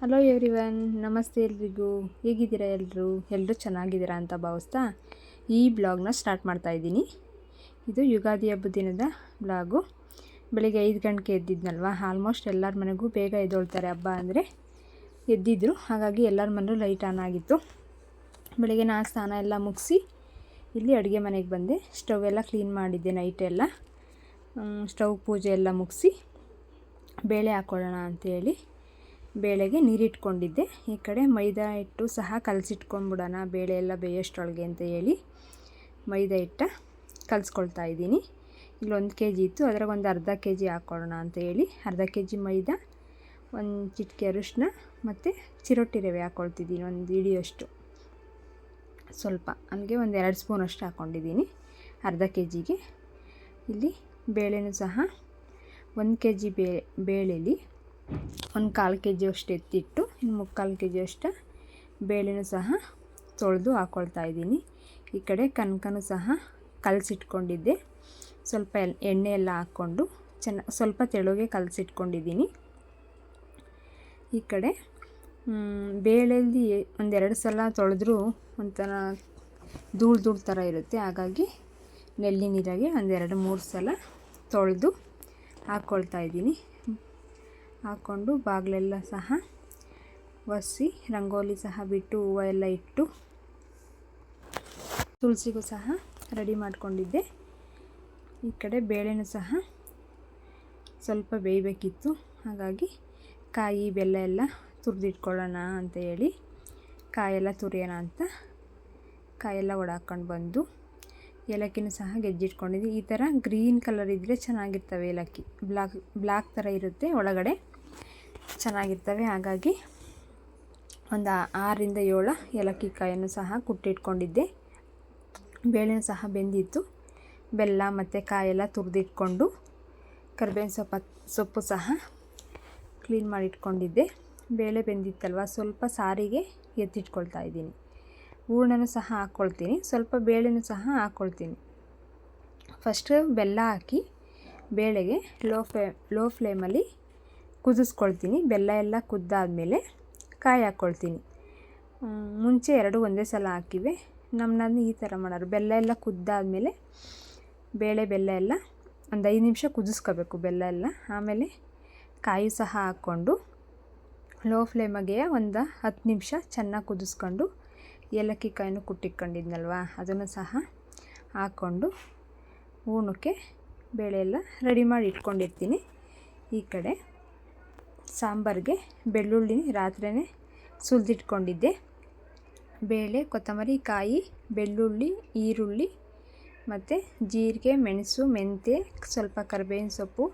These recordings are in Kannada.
ಹಲೋ ಎವ್ರಿವನ್ ನಮಸ್ತೆ ಎಲ್ರಿಗೂ. ಹೇಗಿದ್ದೀರಾ ಎಲ್ಲರೂ ಎಲ್ಲರೂ ಚೆನ್ನಾಗಿದ್ದೀರಾ ಅಂತ ಭಾವಿಸ್ತಾ ಈ ಬ್ಲಾಗ್ನ ಸ್ಟಾರ್ಟ್ ಮಾಡ್ತಾ ಇದ್ದೀನಿ. ಇದು ಯುಗಾದಿ ಹಬ್ಬದ ದಿನದ ಬ್ಲಾಗು. ಬೆಳಿಗ್ಗೆ ಐದು ಗಂಟೆಗೆ ಎದ್ದಿದ್ನಲ್ವ? ಆಲ್ಮೋಸ್ಟ್ ಎಲ್ಲರ ಮನೆಗೂ ಬೇಗ ಎದ್ದೊಳ್ತಾರೆ ಹಬ್ಬ ಅಂದರೆ. ಎದ್ದಿದ್ರು, ಹಾಗಾಗಿ ಎಲ್ಲರ ಮನೆಯೂ ಲೈಟ್ ಆನ್ ಆಗಿತ್ತು. ಬೆಳಿಗ್ಗೆ ನಾ ಸ್ನಾನ ಎಲ್ಲ ಮುಗಿಸಿ ಇಲ್ಲಿ ಅಡುಗೆ ಮನೆಗೆ ಬಂದೆ. ಸ್ಟವ್ ಎಲ್ಲ ಕ್ಲೀನ್ ಮಾಡಿದ್ದೆ ನೈಟ್ ಎಲ್ಲ. ಸ್ಟವ್ ಪೂಜೆ ಎಲ್ಲ ಮುಗಿಸಿ ಬೇಳೆ ಹಾಕ್ಕೊಳ್ಳೋಣ ಅಂತೇಳಿ. ಬೇಳೆಗೆ ನೀರಿಟ್ಕೊಂಡಿದ್ದೆ. ಈ ಕಡೆ ಮೈದಾ ಹಿಟ್ಟು ಸಹ ಕಲಸಿಟ್ಕೊಂಡ್ಬಿಡೋಣ ಬೇಳೆ ಎಲ್ಲ ಬೇಯೋಷ್ಟೊಳಗೆ ಅಂತ ಹೇಳಿ ಮೈದಾ ಹಿಟ್ಟ ಕಲಿಸ್ಕೊಳ್ತಾ ಇದ್ದೀನಿ. ಇಲ್ಲೊಂದು ಕೆ ಜಿ ಇತ್ತು, ಅದ್ರಾಗ ಒಂದು ಅರ್ಧ ಕೆ ಜಿ ಹಾಕ್ಕೊಳ್ಳೋಣ ಅಂತ ಹೇಳಿ. ಅರ್ಧ ಕೆ ಜಿ ಮೈದಾ, ಒಂದು ಚಿಟಿಕೆ ಅರಿಶಿನ ಮತ್ತು ಚಿರೋಟಿ ರವೆ ಹಾಕ್ಕೊಳ್ತಿದ್ದೀನಿ ಒಂದು ಇಡಿಯಷ್ಟು ಸ್ವಲ್ಪ, ಹಂಗೆ ಒಂದು ಎರಡು ಸ್ಪೂನಷ್ಟು ಹಾಕ್ಕೊಂಡಿದ್ದೀನಿ ಅರ್ಧ ಕೆ ಜಿಗೆ ಇಲ್ಲಿ ಬೇಳೆನೂ ಸಹ ಒಂದು ಕೆ ಜಿ ಬೇ, ಬೇಳೆಲಿ ಒಂದು ಕಾಲು ಕೆ ಜಿ ಅಷ್ಟು ಎತ್ತಿಟ್ಟು, ಇನ್ನು ಮುಕ್ಕಾಲು ಕೆ ಜಿ ಅಷ್ಟು ಬೇಳೆನೂ ಸಹ ತೊಳೆದು ಹಾಕ್ಕೊಳ್ತಾ ಇದ್ದೀನಿ. ಈ ಕಡೆ ಕನಕನೂ ಸಹ ಕಲಸಿಟ್ಕೊಂಡಿದ್ದೆ. ಸ್ವಲ್ಪ ಎಣ್ಣೆ ಎಲ್ಲ ಹಾಕ್ಕೊಂಡು ಚೆನ್ನ, ಸ್ವಲ್ಪ ತೆಳುಗೆ ಕಲಸಿಟ್ಕೊಂಡಿದ್ದೀನಿ. ಈ ಕಡೆ ಬೇಳೆಯಲ್ಲಿ ಒಂದೆರಡು ಸಲ ತೊಳೆದ್ರೂ ಒಂಥರ ಧೂಳು ಧೂಳು ಥರ ಇರುತ್ತೆ. ಹಾಗಾಗಿ ನೆಲ್ಲಿ ನೀರಾಗೆ ಒಂದೆರಡು ಮೂರು ಸಲ ತೊಳೆದು ಹಾಕ್ಕೊಳ್ತಾ ಇದ್ದೀನಿ. ಹಾಕ್ಕೊಂಡು ಬಾಗಿಲೆಲ್ಲ ಸಹ ಒರೆಸಿ, ರಂಗೋಲಿ ಸಹ ಬಿಟ್ಟು ಹೂವು ಎಲ್ಲ ಇಟ್ಟು ತುಳಸಿಗೂ ಸಹ ರೆಡಿ ಮಾಡಿಕೊಂಡಿದ್ದೆ. ಈ ಕಡೆ ಬೇಳೆನೂ ಸಹ ಸ್ವಲ್ಪ ಬೇಯಬೇಕಿತ್ತು. ಹಾಗಾಗಿ ಕಾಯಿ, ಬೆಲ್ಲ ಎಲ್ಲ ತುರಿದಿಟ್ಕೊಳ್ಳೋಣ ಅಂತ ಹೇಳಿ ಕಾಯೆಲ್ಲ ತುರಿಯೋಣ ಅಂತ ಕಾಯೆಲ್ಲ ಒಡಾಕೊಂಡು ಬಂದು ಏಲಕ್ಕಿನೂ ಸಹ ಗೆಜ್ಜಿಟ್ಕೊಂಡಿದ್ದೆ. ಈ ಥರ ಗ್ರೀನ್ ಕಲರ್ ಇದ್ದರೆ ಚೆನ್ನಾಗಿರ್ತವೆ ಏಲಕ್ಕಿ. ಬ್ಲಾಕ್ ಬ್ಲ್ಯಾಕ್ ಥರ ಇರುತ್ತೆ ಒಳಗಡೆ. ಚೆನ್ನಾಗಿರ್ತವೆ. ಹಾಗಾಗಿ ಒಂದು ಆರರಿಂದ ಏಳು ಏಲಕ್ಕಿ ಕಾಯನ್ನು ಸಹ ಕುಟ್ಟಿಟ್ಕೊಂಡಿದ್ದೆ. ಬೇಳೆನೂ ಸಹ ಬೆಂದಿತ್ತು. ಬೆಲ್ಲ ಮತ್ತು ಕಾಯೆಲ್ಲ ತುರಿದಿಟ್ಕೊಂಡು ಕರ್ಬೇವಿನ ಸೊಪ್ಪ ಸೊಪ್ಪು ಸಹ ಕ್ಲೀನ್ ಮಾಡಿ ಇಟ್ಕೊಂಡಿದ್ದೆ ಬೇಳೆ ಬೆಂದಿತ್ತಲ್ವ? ಸ್ವಲ್ಪ ಸಾರಿಗೆ ಎತ್ತಿಟ್ಕೊಳ್ತಾ ಇದ್ದೀನಿ. ಹೂರ್ಣನೂ ಸಹ ಹಾಕ್ಕೊಳ್ತೀನಿ. ಸ್ವಲ್ಪ ಬೇಳೆನೂ ಸಹ ಹಾಕ್ಕೊಳ್ತೀನಿ. ಫಸ್ಟ್ ಬೆಲ್ಲ ಹಾಕಿ ಬೇಳೆಗೆ ಲೋ ಫ್ಲೇ ಲೋ ಫ್ಲೇಮಲ್ಲಿ ಕುದಿಸ್ಕೊಳ್ತೀನಿ. ಬೆಲ್ಲ ಎಲ್ಲ ಕುದ್ದಾದಮೇಲೆ ಕಾಯಿ ಹಾಕ್ಕೊಳ್ತೀನಿ. ಮುಂಚೆ ಎರಡು ಒಂದೇ ಸಲ ಹಾಕಿವೆ. ನಮ್ಮನ್ನ ಈ ಥರ ಮಾಡೋರು. ಬೆಲ್ಲ ಎಲ್ಲ ಕುದ್ದಾದಮೇಲೆ ಬೇಳೆ ಬೆಲ್ಲ ಎಲ್ಲ ಒಂದು ಐದು ನಿಮಿಷ ಕುದಿಸ್ಕೋಬೇಕು ಬೆಲ್ಲ ಎಲ್ಲ. ಆಮೇಲೆ ಕಾಯಿ ಸಹ ಹಾಕ್ಕೊಂಡು ಲೋ ಫ್ಲೇಮಗೆ ಒಂದು ಹತ್ತು ನಿಮಿಷ ಚೆನ್ನಾಗಿ ಕುದಿಸ್ಕೊಂಡು ಏಲಕ್ಕಿ ಕಾಯಿನೂ ಕುಟ್ಟಿಟ್ಕೊಂಡಿದ್ನಲ್ವ? ಅದನ್ನು ಸಹ ಹಾಕ್ಕೊಂಡು ಹೂಣಕ್ಕೆ ಬೇಳೆ ಎಲ್ಲ ರೆಡಿ ಮಾಡಿ ಇಟ್ಕೊಂಡಿರ್ತೀನಿ ಈ ಕಡೆ. ಸಾಂಬಾರಿಗೆ ಬೆಳ್ಳುಳ್ಳಿ ರಾತ್ರಿಯೇ ಸುಲಿದಿಟ್ಕೊಂಡಿದ್ದೆ. ಬೇಳೆ, ಕೊತ್ತಂಬರಿ, ಕಾಯಿ, ಬೆಳ್ಳುಳ್ಳಿ, ಈರುಳ್ಳಿ ಮತ್ತು ಜೀರಿಗೆ, ಮೆಣಸು, ಮೆಂತ್ಯ, ಸ್ವಲ್ಪ ಕರಿಬೇವಿನ ಸೊಪ್ಪು,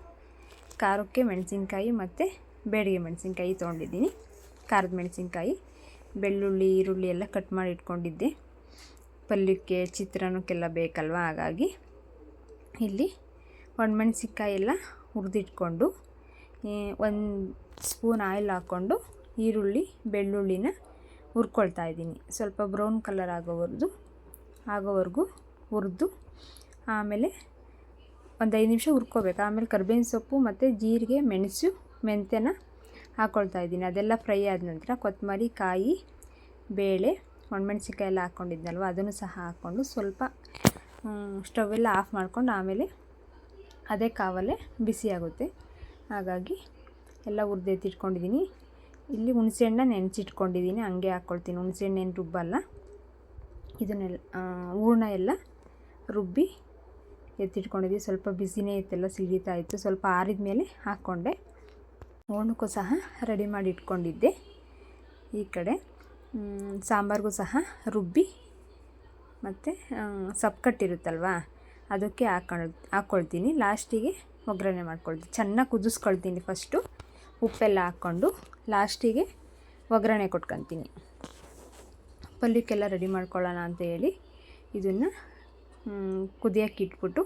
ಖಾರಕ್ಕೆ ಮೆಣಸಿನ್ಕಾಯಿ ಮತ್ತು ಬೇಡಿಗೆ ಮೆಣಸಿನ್ಕಾಯಿ ತೊಗೊಂಡಿದ್ದೀನಿ. ಖಾರದ ಮೆಣಸಿನ್ಕಾಯಿ, ಬೆಳ್ಳುಳ್ಳಿ, ಈರುಳ್ಳಿ ಎಲ್ಲ ಕಟ್ ಮಾಡಿ ಇಟ್ಕೊಂಡಿದ್ದೆ. ಪಲ್ಯಕ್ಕೆ, ಚಿತ್ರಾನ್ನಕ್ಕೆಲ್ಲ ಬೇಕಲ್ವ? ಹಾಗಾಗಿ ಇಲ್ಲಿ ಒಣಮೆಣಸಿನ್ಕಾಯಿ ಎಲ್ಲ ಹುರಿದಿಟ್ಕೊಂಡು ಒಂದು ಸ್ಪೂನ್ ಆಯಿಲ್ ಹಾಕ್ಕೊಂಡು ಈರುಳ್ಳಿ, ಬೆಳ್ಳುಳ್ಳಿನ ಹುರ್ಕೊಳ್ತಾ ಇದ್ದೀನಿ. ಸ್ವಲ್ಪ ಬ್ರೌನ್ ಕಲರ್ ಆಗೋವರೆಗೂ ಆಗೋವರೆಗೂ ಹುರಿದು ಆಮೇಲೆ ಒಂದು ಐದು ನಿಮಿಷ ಹುರ್ಕೋಬೇಕು. ಆಮೇಲೆ ಕರ್ಬೇವಿನ ಸೊಪ್ಪು ಮತ್ತು ಜೀರಿಗೆ, ಮೆಣಸು, ಮೆಂತ್ಯನ ಹಾಕ್ಕೊಳ್ತಾ ಇದ್ದೀನಿ. ಅದೆಲ್ಲ ಫ್ರೈ ಆದ ನಂತರ ಕೊತ್ತಂಬರಿ ಕಾಯಿ, ಬೇಳೆ ಒಣಮೆಣ್ಸಿನ್ಕಾಯಿ ಎಲ್ಲ ಹಾಕ್ಕೊಂಡಿದ್ನಲ್ವ ಅದನ್ನು ಸಹ ಹಾಕ್ಕೊಂಡು ಸ್ವಲ್ಪ ಸ್ಟವೆಲ್ಲ ಆಫ್ ಮಾಡ್ಕೊಂಡು ಆಮೇಲೆ ಅದೇ ಕಾವಲ್ಲೇ ಬಿಸಿ ಆಗುತ್ತೆ. ಹಾಗಾಗಿ ಎಲ್ಲ ಹುರಿದೆತ್ತಿಟ್ಕೊಂಡಿದ್ದೀನಿ ಇಲ್ಲಿ ಹುಣಸೆಹಣ್ಣ ನೆನೆಸಿಟ್ಕೊಂಡಿದ್ದೀನಿ ಹಂಗೆ ಹಾಕ್ಕೊಳ್ತೀನಿ ಹುಣಸೆಹಣ್ಣೇನು ರುಬ್ಬಲ್ಲ. ಇದನ್ನೆಲ್ಲ ಹೂರ್ಣ ಎಲ್ಲ ರುಬ್ಬಿ ಎತ್ತಿಟ್ಕೊಂಡಿದ್ದೀವಿ ಸ್ವಲ್ಪ ಬಿಸಿನೇ ಇತ್ತೆಲ್ಲ, ಸಿಡಿತಾ ಇತ್ತು. ಸ್ವಲ್ಪ ಆರಿದ ಮೇಲೆ ಹಾಕ್ಕೊಂಡೆ ಹೂರ್ಣಕ್ಕೂ ಸಹ ರೆಡಿ ಮಾಡಿ ಇಟ್ಕೊಂಡಿದ್ದೆ. ಈ ಕಡೆ ಸಾಂಬಾರಿಗೂ ಸಹ ರುಬ್ಬಿ ಮತ್ತು ಸಪ್ಕಟ್ಟಿರುತ್ತಲ್ವ ಕಟ್ಟಿರುತ್ತಲ್ವ ಅದಕ್ಕೆ ಹಾಕೊಂಡು ಹಾಕ್ಕೊಳ್ತೀನಿ ಲಾಸ್ಟಿಗೆ ಒಗ್ಗರಣೆ ಮಾಡ್ಕೊಳ್ತೀನಿ. ಚೆನ್ನಾಗಿ ಕುದಿಸ್ಕೊಳ್ತೀನಿ ಫಸ್ಟು ಉಪ್ಪೆಲ್ಲ ಹಾಕ್ಕೊಂಡು ಲಾಸ್ಟಿಗೆ ಒಗ್ಗರಣೆ ಕೊಟ್ಕೊತೀನಿ. ಪಲ್ಯಕ್ಕೆಲ್ಲ ರೆಡಿ ಮಾಡ್ಕೊಳ್ಳೋಣ ಅಂತ ಹೇಳಿ ಇದನ್ನು ಕುದಿಯೋಕ್ಕೆ ಇಟ್ಬಿಟ್ಟು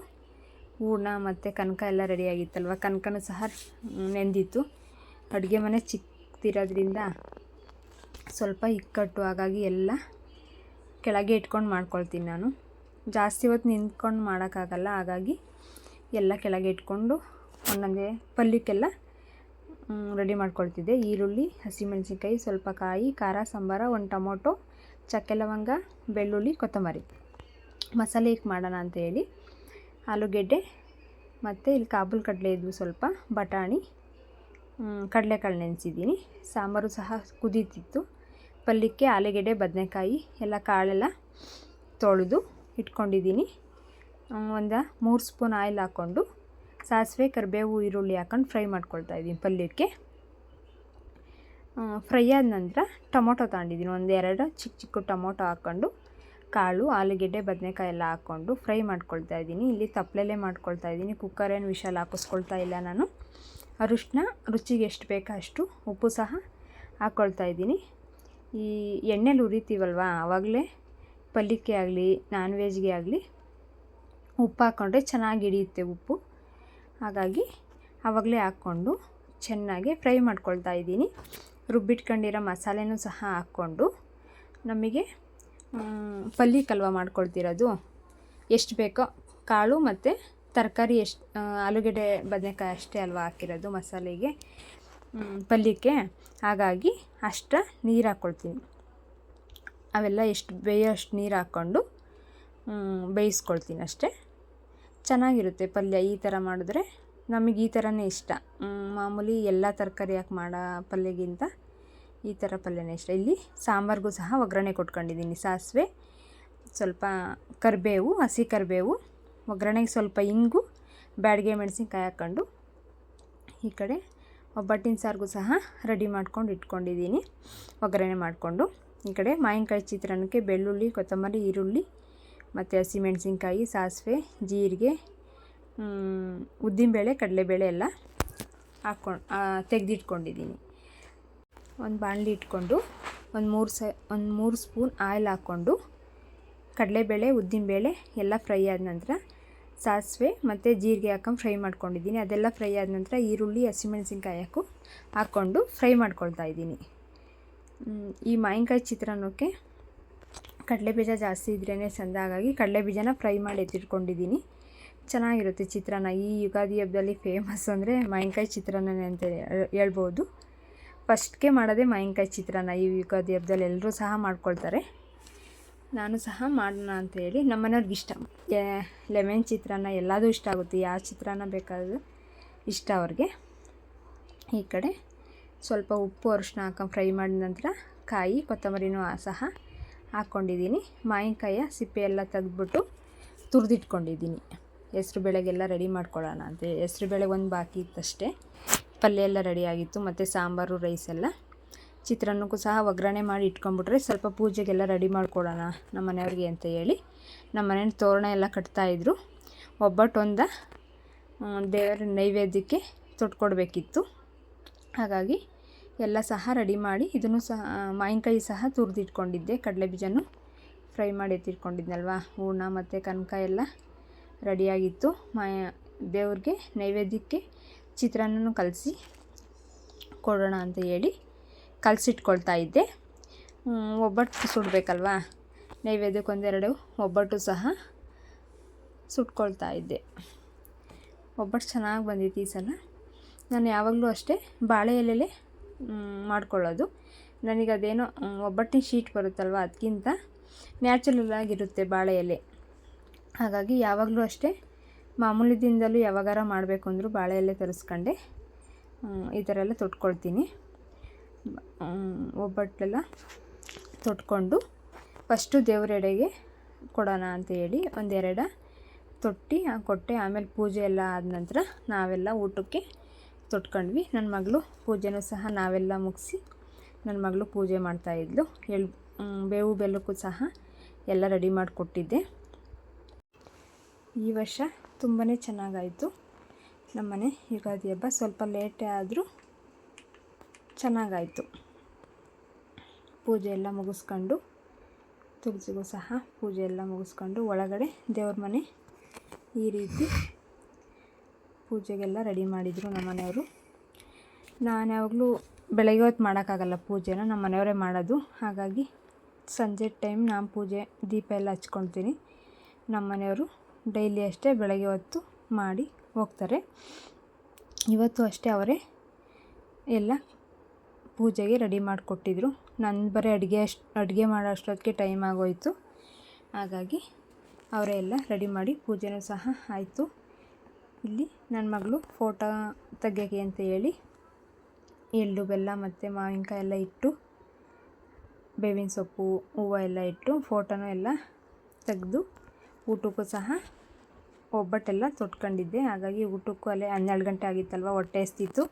ಹೂರ್ಣ ಮತ್ತು ಕನಕ ಎಲ್ಲ ರೆಡಿಯಾಗಿತ್ತಲ್ವ ಕನಕನೂ ಸಹ ನೆಂದಿತ್ತು. ಅಡುಗೆ ಮನೆ ಚಿಕ್ಕದಿರೋದ್ರಿಂದ ಸ್ವಲ್ಪ ಇಕ್ಕಟ್ಟು, ಹಾಗಾಗಿ ಎಲ್ಲ ಕೆಳಗೆ ಇಟ್ಕೊಂಡು ಮಾಡ್ಕೊಳ್ತೀನಿ ನಾನು. ಜಾಸ್ತಿ ಹೊತ್ತು ನಿಂತ್ಕೊಂಡು ಮಾಡೋಕ್ಕಾಗಲ್ಲ, ಹಾಗಾಗಿ ಎಲ್ಲ ಕೆಳಗೆ ಇಟ್ಕೊಂಡು ಒಂದೊಂದೇ ಪಲ್ಯಕ್ಕೆಲ್ಲ ರೆಡಿ ಮಾಡ್ಕೊಳ್ತಿದ್ದೆ. ಈರುಳ್ಳಿ, ಹಸಿಮೆಣಸಿನ್ಕಾಯಿ, ಸ್ವಲ್ಪ ಕಾಯಿ, ಖಾರ, ಸಾಂಬಾರ, ಒಂದು ಟೊಮೊಟೊ, ಚಕ್ಕೆ ಲವಂಗ, ಬೆಳ್ಳುಳ್ಳಿ, ಕೊತ್ತಂಬರಿ. ಮಸಾಲೆ ಈಗ ಮಾಡೋಣ ಅಂತ ಹೇಳಿ, ಆಲೂಗೆಡ್ಡೆ ಮತ್ತು ಇಲ್ಲಿ ಕಾಬೂಲ್ ಕಡಲೆ ಇದ್ವು ಸ್ವಲ್ಪ, ಬಟಾಣಿ ಕಡಲೆಕಾಳು ನೆನೆಸಿದ್ದೀನಿ. ಸಾಂಬಾರು ಸಹ ಕುದೀತಿತ್ತು. ಪಲ್ಯಕ್ಕೆ ಆಲೂಗೆಡ್ಡೆ, ಬದನೆಕಾಯಿ, ಎಲ್ಲ ಕಾಳೆಲ್ಲ ತೊಳೆದು ಇಟ್ಕೊಂಡಿದ್ದೀನಿ. ಒಂದು ಮೂರು ಸ್ಪೂನ್ ಆಯಿಲ್ ಹಾಕ್ಕೊಂಡು ಸಾಸಿವೆ, ಕರಿಬೇವು, ಈರುಳ್ಳಿ ಹಾಕೊಂಡು ಫ್ರೈ ಮಾಡ್ಕೊಳ್ತಾ ಇದ್ದೀನಿ ಪಲ್ಯಕ್ಕೆ. ಫ್ರೈ ಆದ ನಂತರ ಟೊಮೊಟೊ ತಗೊಂಡಿದ್ದೀನಿ. ಒಂದು ಎರಡು ಚಿಕ್ಕ ಚಿಕ್ಕ ಟೊಮೊಟೊ ಹಾಕ್ಕೊಂಡು ಕಾಳು, ಆಲೂಗೆಡ್ಡೆ, ಬದನೆಕಾಯಿ ಎಲ್ಲ ಹಾಕ್ಕೊಂಡು ಫ್ರೈ ಮಾಡ್ಕೊಳ್ತಾ ಇದ್ದೀನಿ. ಇಲ್ಲಿ ತಪ್ಪಲೆಲ್ಲೇ ಮಾಡ್ಕೊಳ್ತಾ ಇದ್ದೀನಿ. ಕುಕ್ಕರೇನು ವಿಷಲ್ ಹಾಕಿಸ್ಕೊಳ್ತಾ ಇಲ್ಲ ನಾನು. ಅರಿಶಿನ ರುಚಿಗೆ ಎಷ್ಟು ಬೇಕೋ ಅಷ್ಟು ಉಪ್ಪು ಸಹ ಹಾಕ್ಕೊಳ್ತಾ ಇದ್ದೀನಿ. ಈ ಎಣ್ಣೆಲಿ ಉರಿತೀವಲ್ವ ಆವಾಗಲೇ ಪಲ್ಯಕ್ಕೆ ಆಗಲಿ ನಾನ್ ವೆಜ್ಗೆ ಆಗಲಿ ಉಪ್ಪು ಹಾಕ್ಕೊಂಡ್ರೆ ಚೆನ್ನಾಗಿ ಹಿಡಿಯುತ್ತೆ ಉಪ್ಪು. ಹಾಗಾಗಿ ಆವಾಗಲೇ ಹಾಕ್ಕೊಂಡು ಚೆನ್ನಾಗಿ ಫ್ರೈ ಮಾಡ್ಕೊಳ್ತಾ ಇದ್ದೀನಿ. ರುಬ್ಬಿಟ್ಕೊಂಡಿರೋ ಮಸಾಲೆನೂ ಸಹ ಹಾಕ್ಕೊಂಡು ನಮಗೆ ಪಲ್ಲಿ ಕಲ್ವ ಮಾಡ್ಕೊಳ್ತಿರೋದು. ಎಷ್ಟು ಬೇಕೋ ಕಾಳು ಮತ್ತು ತರಕಾರಿ ಎಷ್ಟು ಆಲೂಗಡ್ಡೆ ಬದನೆಕಾಯಿ ಅಷ್ಟೇ ಅಲ್ವಾ ಹಾಕಿರೋದು ಮಸಾಲೆಗೆ. ಪಲ್ಯಕ್ಕೆ ಹಾಗಾಗಿ ಅಷ್ಟ ನೀರು ಹಾಕ್ಕೊಳ್ತೀನಿ ಅವೆಲ್ಲ ಎಷ್ಟು ಬೇಯೋ ಅಷ್ಟು ನೀರು ಹಾಕ್ಕೊಂಡು ಬೇಯಿಸ್ಕೊಳ್ತೀನಿ ಅಷ್ಟೇ. ಚೆನ್ನಾಗಿರುತ್ತೆ ಪಲ್ಯ ಈ ಥರ ಮಾಡಿದ್ರೆ ನಮಗೆ ಈ ಥರನೇ ಇಷ್ಟ. ಮಾಮೂಲಿ ಎಲ್ಲ ತರಕಾರಿ ಹಾಕಿ ಮಾಡೋ ಪಲ್ಯಗಿಂತ ಈ ಥರ ಪಲ್ಯನೇ ಇಷ್ಟ. ಇಲ್ಲಿ ಸಾಂಬಾರಿಗೂ ಸಹ ಒಗ್ಗರಣೆ ಕೊಟ್ಕೊಂಡಿದ್ದೀನಿ. ಸಾಸಿವೆ, ಸ್ವಲ್ಪ ಕರಿಬೇವು, ಹಸಿ ಕರಿಬೇವು, ಒಗ್ಗರಣೆಗೆ ಸ್ವಲ್ಪ ಇಂಗು, ಬ್ಯಾಡಿಗೆ ಮೆಣಸಿನ್ಕಾಯಿ ಹಾಕ್ಕೊಂಡು ಈ ಕಡೆ ಒಬ್ಬಟ್ಟಿನ ಸಾರಿಗೂ ಸಹ ರೆಡಿ ಮಾಡ್ಕೊಂಡು ಇಟ್ಕೊಂಡಿದ್ದೀನಿ. ಒಗ್ಗರಣೆ ಮಾಡಿಕೊಂಡು ಈ ಕಡೆ ಮಾವಿನಕಾಯಿ ಚಿತ್ರಾನ್ನಕ್ಕೆ ಬೆಳ್ಳುಳ್ಳಿ, ಕೊತ್ತಂಬರಿ, ಈರುಳ್ಳಿ ಮತ್ತು ಹಸಿಮೆಣಸಿನ್ಕಾಯಿ ಸಾಸಿವೆ, ಜೀರಿಗೆ ಉದ್ದಿನಬೇಳೆ ಕಡಲೆಬೇಳೆ ಎಲ್ಲ ಹಾಕ್ಕೊಂಡು ತೆಗೆದಿಟ್ಕೊಂಡಿದ್ದೀನಿ. ಒಂದು ಬಾಣಲಿ ಇಟ್ಕೊಂಡು ಒಂದು ಮೂರು ಸ, ಒಂದು ಮೂರು ಸ್ಪೂನ್ ಆಯಿಲ್ ಹಾಕ್ಕೊಂಡು ಕಡಲೆಬೇಳೆ ಉದ್ದಿನಬೇಳೆ ಎಲ್ಲ ಫ್ರೈ ಆದ ನಂತರ ಸಾಸಿವೆ ಮತ್ತು ಜೀರಿಗೆ ಹಾಕೊಂಡು ಫ್ರೈ ಮಾಡ್ಕೊಂಡಿದ್ದೀನಿ. ಅದೆಲ್ಲ ಫ್ರೈ ಆದ ನಂತರ ಈರುಳ್ಳಿ ಹಸಿಮೆಣಸಿನ್ಕಾಯಿ ಹಾಕು, ಹಾಕ್ಕೊಂಡು ಫ್ರೈ ಮಾಡ್ಕೊಳ್ತಾ ಇದ್ದೀನಿ. ಈ ಮಾವಿನಕಾಯಿ ಚಿತ್ರಾನ್ನಕ್ಕೆ ಕಡಲೆ ಬೀಜ ಜಾಸ್ತಿ ಇದ್ರೇ ಚೆಂದ. ಹಾಗಾಗಿ ಕಡಲೆ ಬೀಜನ ಫ್ರೈ ಮಾಡಿ ಎತ್ತಿಟ್ಕೊಂಡಿದ್ದೀನಿ. ಚೆನ್ನಾಗಿರುತ್ತೆ ಚಿತ್ರಾನ್ನ. ಈ ಯುಗಾದಿ ಹಬ್ಬದಲ್ಲಿ ಫೇಮಸ್ ಅಂದರೆ ಮಾವಿನಕಾಯಿ ಚಿತ್ರಾನ್ನನೇ ಅಂತ ಹೇಳ್ಬೋದು. ಫಸ್ಟ್ಗೆ ಮಾಡೋದೇ ಮಾವಿನಕಾಯಿ ಚಿತ್ರಾನ್ನ ಈ ಯುಗಾದಿ ಹಬ್ಬದಲ್ಲಿ. ಎಲ್ಲರೂ ಸಹ ಮಾಡ್ಕೊಳ್ತಾರೆ. ನಾನು ಸಹ ಮಾಡೋಣ ಅಂತ ಹೇಳಿ ನಮ್ಮ ಮನೆಯವ್ರಿಗೆ ಇಷ್ಟ ಲೆಮನ್ ಚಿತ್ರಾನ್ನ ಎಲ್ಲದೂ ಇಷ್ಟ ಆಗುತ್ತೆ. ಯಾವ ಚಿತ್ರಾನ್ನ ಬೇಕಾದರೂ ಇಷ್ಟ ಅವ್ರಿಗೆ. ಈ ಕಡೆ ಸ್ವಲ್ಪ ಉಪ್ಪು ಅರಿಶಿನ ಹಾಕೊಂಡು ಫ್ರೈ ಮಾಡಿದ ನಂತರ ಕಾಯಿ, ಕೊತ್ತಂಬರಿನೂ ಸಹ ಹಾಕ್ಕೊಂಡಿದ್ದೀನಿ. ಮಾವಿನಕಾಯಿಯ ಸಿಪ್ಪೆ ಎಲ್ಲ ತೆಗೆದ್ಬಿಟ್ಟು ತುರಿದಿಟ್ಕೊಂಡಿದ್ದೀನಿ. ಹೆಸ್ರು ಬೇಳೆಗೆಲ್ಲ ರೆಡಿ ಮಾಡ್ಕೊಳ್ಳೋಣ ಅಂತ ಹೆಸ್ರು ಬೇಳೆ ಒಂದು ಬಾಕಿ ಇತ್ತಷ್ಟೇ. ಪಲ್ಯ ಎಲ್ಲ ರೆಡಿಯಾಗಿತ್ತು ಮತ್ತು ಸಾಂಬಾರು, ರೈಸ್ ಎಲ್ಲ. ಚಿತ್ರಾನ್ನಕ್ಕೂ ಸಹ ಒಗ್ಗರಣೆ ಮಾಡಿ ಇಟ್ಕೊಂಡ್ಬಿಟ್ರೆ ಸ್ವಲ್ಪ ಪೂಜೆಗೆಲ್ಲ ರೆಡಿ ಮಾಡ್ಕೊಡೋಣ ನಮ್ಮ ಮನೆಯವ್ರಿಗೆ ಅಂತ ಹೇಳಿ. ನಮ್ಮ ಮನೇಲಿ ತೋರಣ ಎಲ್ಲ ಕಟ್ತಾಯಿದ್ರು ಒಬ್ಬಟ್ಟೊಂದ ದೇವರ ನೈವೇದ್ಯಕ್ಕೆ ತೊಟ್ಕೊಡ್ಬೇಕಿತ್ತು. ಹಾಗಾಗಿ ಎಲ್ಲ ಸಹ ರೆಡಿ ಮಾಡಿ ಇದನ್ನು ಸಹ ಮಾವಿನಕಾಯಿ ಸಹ ತುರಿದಿಟ್ಕೊಂಡಿದ್ದೆ. ಕಡಲೆ ಬೀಜನೂ ಫ್ರೈ ಮಾಡಿ ಎತ್ತಿಟ್ಕೊಂಡಿದ್ನಲ್ವ? ಹೂರ್ಣ ಮತ್ತು ಕನಕ ಎಲ್ಲ ರೆಡಿಯಾಗಿತ್ತು ಮಾ, ದೇವ್ರಿಗೆ ನೈವೇದ್ಯಕ್ಕೆ ಚಿತ್ರಾನ್ನನೂ ಕಲಸಿ ಕೊಡೋಣ ಅಂತ ಹೇಳಿ ಕಲಸಿಟ್ಕೊಳ್ತಾ ಇದ್ದೆ. ಒಬ್ಬಟ್ಟು ಸುಡಬೇಕಲ್ವಾ? ನೈವೇದ್ಯಕ್ಕೆ ಒಂದೆರಡು ಒಬ್ಬಟ್ಟು ಸಹ ಸುಟ್ಕೊಳ್ತಾ ಇದ್ದೆ. ಒಬ್ಬಟ್ಟು ಚೆನ್ನಾಗಿ ಬಂದಿತ್ತು ಈ ಸಲ. ನಾನು ಯಾವಾಗಲೂ ಅಷ್ಟೇ ಬಾಳೆ ಎಲೆಲೆ ಮಾಡ್ಕೊಳ್ಳೋದು. ನನಗೆ ಅದೇನೋ ಒಬ್ಬಟ್ಟಿನ ಶೀಟ್ ಬರುತ್ತಲ್ವ ಅದಕ್ಕಿಂತ ನ್ಯಾಚುರಲ್ ಆಗಿರುತ್ತೆ ಬಾಳೆ ಎಲೆ ಹಾಗಾಗಿ ಯಾವಾಗಲೂ ಅಷ್ಟೇ ಮಾಮೂಲಿ ದಿನದಲ್ಲೂ ಯಾವಾಗಾರ ಮಾಡಬೇಕು ಅಂದರೂ ಬಾಳೆ ಎಲೆ ತರಿಸ್ಕೊಂಡೆ ಈ ಥರ ಎಲ್ಲ ತೊಟ್ಕೊಳ್ತೀನಿ. ಒಬ್ಬಟ್ಟೆಲ್ಲ ತೊಟ್ಕೊಂಡು ಫಸ್ಟು ದೇವರೆಡೆಗೆ ಕೊಡೋಣ ಅಂತ ಹೇಳಿ ಒಂದೆರಡ ತೊಟ್ಟಿ ಕೊಟ್ಟೆ, ಆಮೇಲೆ ಪೂಜೆ ಎಲ್ಲ ಆದ ನಂತರ ನಾವೆಲ್ಲ ಊಟಕ್ಕೆ ತೊಟ್ಕೊಂಡ್ವಿ. ನನ್ನ ಮಗಳು ಪೂಜೆನೂ ಸಹ ನಾವೆಲ್ಲ ಮುಗಿಸಿ ನನ್ನ ಮಗಳು ಪೂಜೆ ಮಾಡ್ತಾಯಿದ್ಲು ಎಳ್ ಬೇವು ಬೆಲ್ಲಕ್ಕೂ ಸಹ ಎಲ್ಲ ರೆಡಿ ಮಾಡಿಕೊಟ್ಟಿದ್ದೆ. ಈ ವರ್ಷ ತುಂಬಾ ಚೆನ್ನಾಗಾಯಿತು. ನಮ್ಮನೆ ಯುಗಾದಿ ಹಬ್ಬ ಸ್ವಲ್ಪ ಲೇಟೇ ಆದರೂ ಚೆನ್ನಾಗಾಯಿತು. ಪೂಜೆ ಎಲ್ಲ ಮುಗಿಸ್ಕೊಂಡು ತುಳಸಿಗೂ ಸಹ ಪೂಜೆ ಎಲ್ಲ ಮುಗಿಸ್ಕೊಂಡು ಒಳಗಡೆ ದೇವ್ರ ಮನೆ ಈ ರೀತಿ ಪೂಜೆಗೆಲ್ಲ ರೆಡಿ ಮಾಡಿದರು ನಮ್ಮ ಮನೆಯವರು ನಾನು ಯಾವಾಗಲೂ ಬೆಳಗ್ಗೆ ಹೊತ್ತು ಮಾಡೋಕ್ಕಾಗಲ್ಲ ಪೂಜೆನ, ನಮ್ಮ ಮನೆಯವರೇ ಮಾಡೋದು. ಹಾಗಾಗಿ ಸಂಜೆ ಟೈಮ್ ನಾನು ಪೂಜೆ ದೀಪ ಎಲ್ಲ ಹಚ್ಕೊಳ್ತೀನಿ. ನಮ್ಮ ಮನೆಯವರು ಡೈಲಿ ಅಷ್ಟೇ ಬೆಳಗ್ಗೆ ಹೊತ್ತು ಮಾಡಿ ಹೋಗ್ತಾರೆ. ಇವತ್ತು ಅಷ್ಟೇ ಅವರೇ ಎಲ್ಲ ಪೂಜೆಗೆ ರೆಡಿ ಮಾಡಿಕೊಟ್ಟಿದ್ರು. ನನ್ನ ಬರೀ ಅಡುಗೆ ಅಷ್ಟು, ಅಡುಗೆ ಮಾಡೋ ಅಷ್ಟೊತ್ತಿಗೆ ಟೈಮ್ ಆಗೋಯಿತು. ಹಾಗಾಗಿ ಅವರೇ ಎಲ್ಲ ರೆಡಿ ಮಾಡಿ ಪೂಜೆನೂ ಸಹ ಆಯಿತು. ಇಲ್ಲಿ ನನ್ನ ಮಗಳು ಫೋಟೋ ತೆಗಿಯೋಕ್ಕೆ ಅಂತ ಹೇಳಿ, ಎಳ್ಳು, ಬೆಲ್ಲ ಮತ್ತು ಮಾವಿನಕಾಯಿ ಎಲ್ಲ ಇಟ್ಟು, ಬೇವಿನ ಸೊಪ್ಪು, ಹೂವು ಎಲ್ಲ ಇಟ್ಟು ಫೋಟೋನೂ ಎಲ್ಲ ತೆಗೆದು ಊಟಕ್ಕೂ ಸಹ ಒಬ್ಬಟ್ಟೆಲ್ಲ ತೊಟ್ಕೊಂಡಿದ್ದೆ. ಹಾಗಾಗಿ ಊಟಕ್ಕೂ ಅಲ್ಲೇ ಹನ್ನೆರಡು ಗಂಟೆ ಆಗಿತ್ತಲ್ವ, ಹೊಟ್ಟೆ ಎಸ್ತಿತ್ತು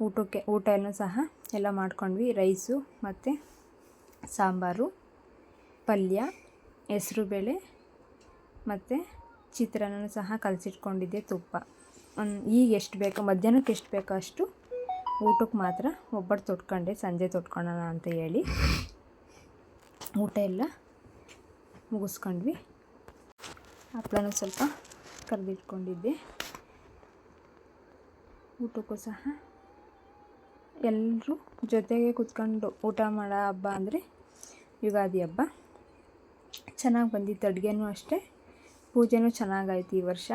ಊಟಕ್ಕೆ, ಊಟ ಎಲ್ಲ ಸಹ ಎಲ್ಲ ಮಾಡ್ಕೊಂಡ್ವಿ. ರೈಸು ಮತ್ತು ಸಾಂಬಾರು, ಪಲ್ಯ, ಹೆಸ್ರುಬೇಳೆ ಮತ್ತು ಚಿತ್ರಾನ್ನ ಸಹ ಕಲಸಿಟ್ಕೊಂಡಿದ್ದೆ ತುಪ್ಪ. ಈಗ ಎಷ್ಟು ಬೇಕು, ಮಧ್ಯಾಹ್ನಕ್ಕೆ ಎಷ್ಟು ಬೇಕೋ ಅಷ್ಟು ಊಟಕ್ಕೆ ಮಾತ್ರ ಒಬ್ಬಟ್ಟು ತೊಟ್ಕೊಂಡೆ, ಸಂಜೆ ತೊಟ್ಕೊಳ್ಳೋಣ ಅಂತ ಹೇಳಿ. ಊಟ ಎಲ್ಲ ಮುಗಿಸ್ಕೊಂಡ್ವಿ. ಹಪ್ಪಳನ ಸ್ವಲ್ಪ ಕರೆದಿಟ್ಕೊಂಡಿದ್ದೆ. ಊಟಕ್ಕೂ ಸಹ ಎಲ್ಲರೂ ಜೊತೆಗೆ ಕೂತ್ಕೊಂಡು ಊಟ ಮಾಡೋ ಹಬ್ಬ ಅಂದರೆ ಯುಗಾದಿ ಹಬ್ಬ. ಚೆನ್ನಾಗಿ ಬಂದಿತ್ತು, ಅಡುಗೆನೂ ಅಷ್ಟೇ. ಪೂಜೆನೂ ಚೆನ್ನಾಗಾಯ್ತು ಈ ವರ್ಷ.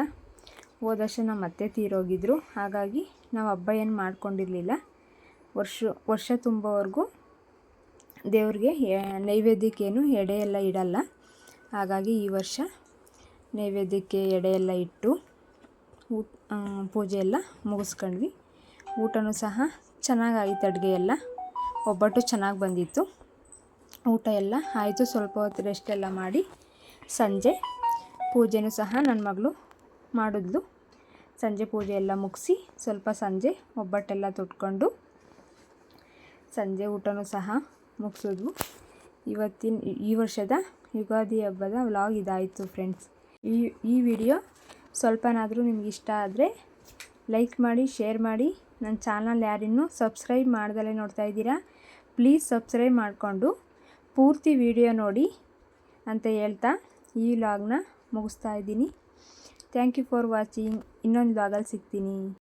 ಹೋದ ವರ್ಷ ನಮ್ಮ ಅತ್ತೆ ತೀರೋಗಿದ್ರು. ಹಾಗಾಗಿ ನಾವು ಹಬ್ಬ ಏನು ಮಾಡ್ಕೊಂಡಿರಲಿಲ್ಲ. ವರ್ಷ ವರ್ಷ ತುಂಬೋವರೆಗೂ ದೇವ್ರಿಗೆ ನೈವೇದ್ಯಕ್ಕೇನು ಎಡೆ ಎಲ್ಲ ಇಡಲ್ಲ. ಹಾಗಾಗಿ ಈ ವರ್ಷ ನೈವೇದ್ಯಕ್ಕೆ ಎಡೆ ಎಲ್ಲ ಇಟ್ಟು ಊಟ ಪೂಜೆ ಎಲ್ಲ ಮುಗಿಸ್ಕೊಂಡ್ವಿ. ಊಟನೂ ಸಹ ಚೆನ್ನಾಗಾಯಿತು ಅಡುಗೆ ಎಲ್ಲ. ಒಬ್ಬಟ್ಟು ಚೆನ್ನಾಗಿ ಬಂದಿತ್ತು. ಊಟ ಎಲ್ಲ ಆಯಿತು. ಸ್ವಲ್ಪ ಹೊತ್ತು ರೆಸ್ಟ್ ಎಲ್ಲ ಮಾಡಿ ಸಂಜೆ ಪೂಜೆನೂ ಸಹ ನನ್ನ ಮಗಳು ಮಾಡಿದ್ಲು. ಸಂಜೆ ಪೂಜೆ ಎಲ್ಲ ಮುಗಿಸಿ ಸ್ವಲ್ಪ ಸಂಜೆ ಒಬ್ಬಟ್ಟೆಲ್ಲ ತೊಟ್ಕೊಂಡು ಸಂಜೆ ಊಟನೂ ಸಹ ಮುಗಿಸಿದ್ವು ಇವತ್ತಿನ ಈ ವರ್ಷದ ಯುಗಾದಿ ಹಬ್ಬದ ವ್ಲಾಗ್ ಇದಾಯಿತು ಫ್ರೆಂಡ್ಸ್. ಈ ಈ ವಿಡಿಯೋ ಸ್ವಲ್ಪನಾದರೂ ನಿಮ್ಗೆ ಇಷ್ಟ ಆದರೆ ಲೈಕ್ ಮಾಡಿ, ಶೇರ್ ಮಾಡಿ. ನನ್ನ ಚಾನಲ್ ಯಾರಿನ್ನೂ ಸಬ್ಸ್ಕ್ರೈಬ್ ಮಾಡ್ದಲೇ ನೋಡ್ತಾ ಇದ್ದೀರಾ? ಪ್ಲೀಸ್ ಸಬ್ಸ್ಕ್ರೈಬ್ ಮಾಡಿಕೊಂಡು ಪೂರ್ತಿ ವಿಡಿಯೋ ನೋಡಿ ಅಂತ ಹೇಳ್ತಾ ಈ ವ್ಲಾಗ್ನ ಮುಗಿಸ್ತಾ ಇದ್ದೀನಿ. ಥ್ಯಾಂಕ್ ಯು ಫಾರ್ ವಾಚಿಂಗ್ ಇನ್ನೊಂದು ವ್ಲಾಗಲ್ಲಿ ಸಿಗ್ತೀನಿ.